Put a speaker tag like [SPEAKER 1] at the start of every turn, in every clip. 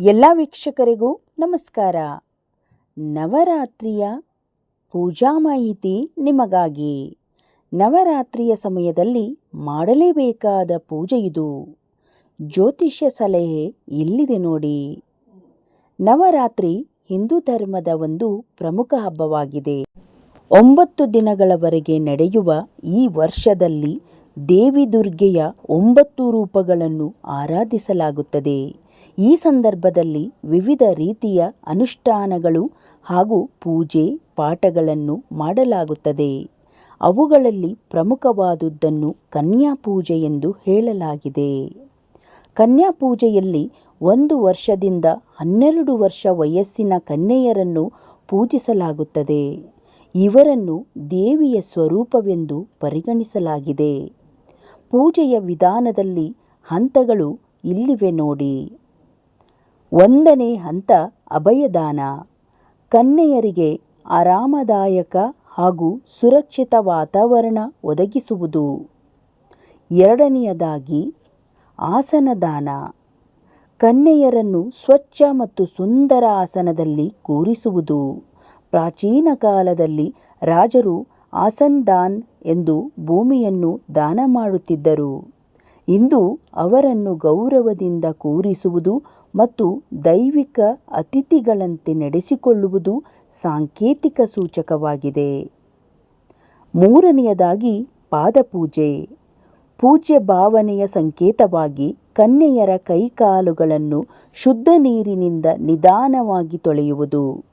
[SPEAKER 1] ಎಲ್ಲ ವೀಕ್ಷಕರಿಗೂ ನಮಸ್ಕಾರ. ನವರಾತ್ರಿಯ ಪೂಜಾ ಮಾಹಿತಿ ನಿಮಗಾಗಿ. ನವರಾತ್ರಿಯ ಸಮಯದಲ್ಲಿ ಮಾಡಲೇಬೇಕಾದ ಪೂಜೆ ಇದು. ಜ್ಯೋತಿಷ್ಯ ಸಲಹೆ ಇಲ್ಲಿದೆ ನೋಡಿ. ನವರಾತ್ರಿ ಹಿಂದೂ ಧರ್ಮದ ಒಂದು ಪ್ರಮುಖ ಹಬ್ಬವಾಗಿದೆ. ಒಂಬತ್ತು ದಿನಗಳವರೆಗೆ ನಡೆಯುವ ಈ ವರ್ಷದಲ್ಲಿ ದೇವಿ ದುರ್ಗೆಯ ಒಂಬತ್ತು ರೂಪಗಳನ್ನು ಆರಾಧಿಸಲಾಗುತ್ತದೆ. ಈ ಸಂದರ್ಭದಲ್ಲಿ ವಿವಿಧ ರೀತಿಯ ಅನುಷ್ಠಾನಗಳು ಹಾಗೂ ಪೂಜೆ, ಪಾಠಗಳನ್ನು ಮಾಡಲಾಗುತ್ತದೆ. ಅವುಗಳಲ್ಲಿ ಪ್ರಮುಖವಾದುದನ್ನು ಕನ್ಯಾ ಪೂಜೆ ಎಂದು ಹೇಳಲಾಗಿದೆ. ಕನ್ಯಾ ಪೂಜೆಯಲ್ಲಿ ಒಂದು ವರ್ಷದಿಂದ ಹನ್ನೆರಡು ವರ್ಷ ವಯಸ್ಸಿನ ಕನ್ಯೆಯರನ್ನು ಪೂಜಿಸಲಾಗುತ್ತದೆ. ಇವರನ್ನು ದೇವಿಯ ಸ್ವರೂಪವೆಂದು ಪರಿಗಣಿಸಲಾಗಿದೆ. ಪೂಜೆಯ ವಿಧಾನದಲ್ಲಿ ಹಂತಗಳು ಇಲ್ಲಿವೆ ನೋಡಿ. ಒಂದನೇ ಹಂತ ಅಭಯದಾನ. ಕನ್ನೆಯರಿಗೆ ಆರಾಮದಾಯಕ ಹಾಗೂ ಸುರಕ್ಷಿತ ವಾತಾವರಣ ಒದಗಿಸುವುದು. ಎರಡನೆಯದಾಗಿ ಆಸನದಾನ. ಕನ್ನೆಯರನ್ನು ಸ್ವಚ್ಛ ಮತ್ತು ಸುಂದರ ಆಸನದಲ್ಲಿ ಕೂರಿಸುವುದು. ಪ್ರಾಚೀನ ಕಾಲದಲ್ಲಿ ರಾಜರು ಆಸನ್ದಾನ್ ಎಂದು ಭೂಮಿಯನ್ನು ದಾನ ಮಾಡುತ್ತಿದ್ದರು. ಇಂದು ಅವರನ್ನು ಗೌರವದಿಂದ ಕೂರಿಸುವುದು ಮತ್ತು ದೈವಿಕ ಅತಿಥಿಗಳಂತೆ ನಡೆಸಿಕೊಳ್ಳುವುದು ಸಾಂಕೇತಿಕ ಸೂಚಕವಾಗಿದೆ. ಮೂರನೆಯದಾಗಿ ಪಾದಪೂಜೆ. ಪೂಜ್ಯ ಭಾವನೆಯ ಸಂಕೇತವಾಗಿ ಕನ್ಯೆಯರ ಕೈಕಾಲುಗಳನ್ನು ಶುದ್ಧ ನೀರಿನಿಂದ ನಿಧಾನವಾಗಿ ತೊಳೆಯುವುದು.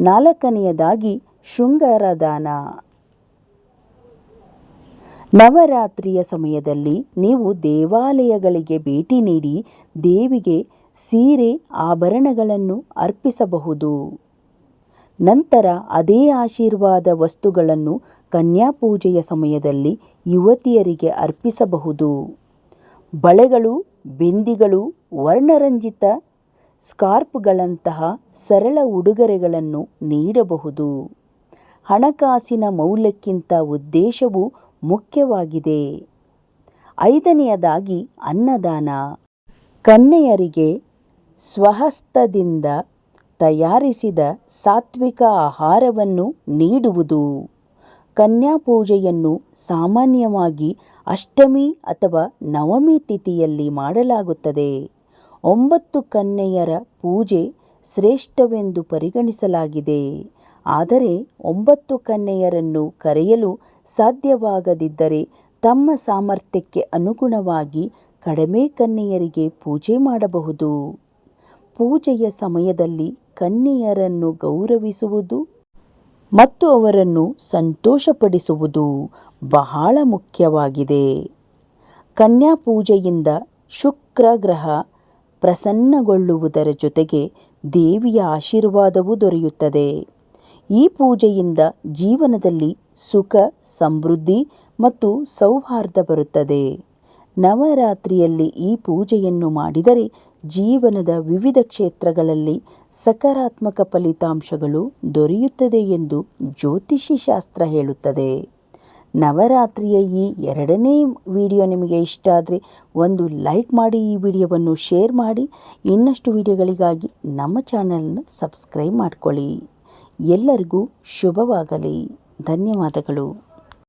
[SPEAKER 1] ನಾಲ್ಕನೆಯದಾಗಿ ಶೃಂಗಾರದಾನ. ನವರಾತ್ರಿಯ ಸಮಯದಲ್ಲಿ ನೀವು ದೇವಾಲಯಗಳಿಗೆ ಭೇಟಿ ನೀಡಿ ದೇವಿಗೆ ಸೀರೆ, ಆಭರಣಗಳನ್ನು ಅರ್ಪಿಸಬಹುದು. ನಂತರ ಅದೇ ಆಶೀರ್ವಾದ ವಸ್ತುಗಳನ್ನು ಕನ್ಯಾಪೂಜೆಯ ಸಮಯದಲ್ಲಿ ಯುವತಿಯರಿಗೆ ಅರ್ಪಿಸಬಹುದು. ಬಳೆಗಳು, ಬಿಂದಿಗಳು, ವರ್ಣರಂಜಿತ ಸ್ಕಾರ್ಪ್ಗಳಂತಹ ಸರಳ ಉಡುಗೊರೆಗಳನ್ನು ನೀಡಬಹುದು. ಹಣಕಾಸಿನ ಮೌಲ್ಯಕ್ಕಿಂತ ಉದ್ದೇಶವು ಮುಖ್ಯವಾಗಿದೆ. ಐದನೆಯದಾಗಿ ಅನ್ನದಾನ. ಕನ್ಯೆಯರಿಗೆ ಸ್ವಹಸ್ತದಿಂದ ತಯಾರಿಸಿದ ಸಾತ್ವಿಕ ಆಹಾರವನ್ನು ನೀಡುವುದು. ಕನ್ಯಾ ಪೂಜೆಯನ್ನು ಸಾಮಾನ್ಯವಾಗಿ ಅಷ್ಟಮಿ ಅಥವಾ ನವಮಿ ತಿಥಿಯಲ್ಲಿ ಮಾಡಲಾಗುತ್ತದೆ. ಒಂಬತ್ತು ಕನ್ಯೆಯರ ಪೂಜೆ ಶ್ರೇಷ್ಠವೆಂದು ಪರಿಗಣಿಸಲಾಗಿದೆ. ಆದರೆ ಒಂಬತ್ತು ಕನ್ಯೆಯರನ್ನು ಕರೆಯಲು ಸಾಧ್ಯವಾಗದಿದ್ದರೆ ತಮ್ಮ ಸಾಮರ್ಥ್ಯಕ್ಕೆ ಅನುಗುಣವಾಗಿ ಕಡಿಮೆ ಕನ್ಯೆಯರಿಗೆ ಪೂಜೆ ಮಾಡಬಹುದು. ಪೂಜೆಯ ಸಮಯದಲ್ಲಿ ಕನ್ಯೆಯರನ್ನು ಗೌರವಿಸುವುದು ಮತ್ತು ಅವರನ್ನು ಸಂತೋಷಪಡಿಸುವುದು ಬಹಳ ಮುಖ್ಯವಾಗಿದೆ. ಕನ್ಯಾ ಪೂಜೆಯಿಂದ ಶುಕ್ರ ಗ್ರಹ ಪ್ರಸನ್ನಗೊಳ್ಳುವುದರ ಜೊತೆಗೆ ದೇವಿಯ ಆಶೀರ್ವಾದವೂ ದೊರೆಯುತ್ತದೆ. ಈ ಪೂಜೆಯಿಂದ ಜೀವನದಲ್ಲಿ ಸುಖ, ಸಮೃದ್ಧಿ ಮತ್ತು ಸೌಹಾರ್ದ ಬರುತ್ತದೆ. ನವರಾತ್ರಿಯಲ್ಲಿ ಈ ಪೂಜೆಯನ್ನು ಮಾಡಿದರೆ ಜೀವನದ ವಿವಿಧ ಕ್ಷೇತ್ರಗಳಲ್ಲಿ ಸಕಾರಾತ್ಮಕ ಫಲಿತಾಂಶಗಳು ದೊರೆಯುತ್ತದೆ ಎಂದು ಜ್ಯೋತಿಷಿ ಶಾಸ್ತ್ರ ಹೇಳುತ್ತದೆ. ನವರಾತ್ರಿಯ ಈ ಎರಡನೇ ವಿಡಿಯೋ ನಿಮಗೆ ಇಷ್ಟ ಆದರೆ ಒಂದು ಲೈಕ್ ಮಾಡಿ ಈ ವಿಡಿಯೋವನ್ನು ಶೇರ್ ಮಾಡಿ. ಇನ್ನಷ್ಟು ವಿಡಿಯೋಗಳಿಗಾಗಿ ನಮ್ಮ ಚಾನಲನ್ನು ಸಬ್ಸ್ಕ್ರೈಬ್ ಮಾಡಿಕೊಳ್ಳಿ. ಎಲ್ಲರಿಗೂ ಶುಭವಾಗಲಿ. ಧನ್ಯವಾದಗಳು.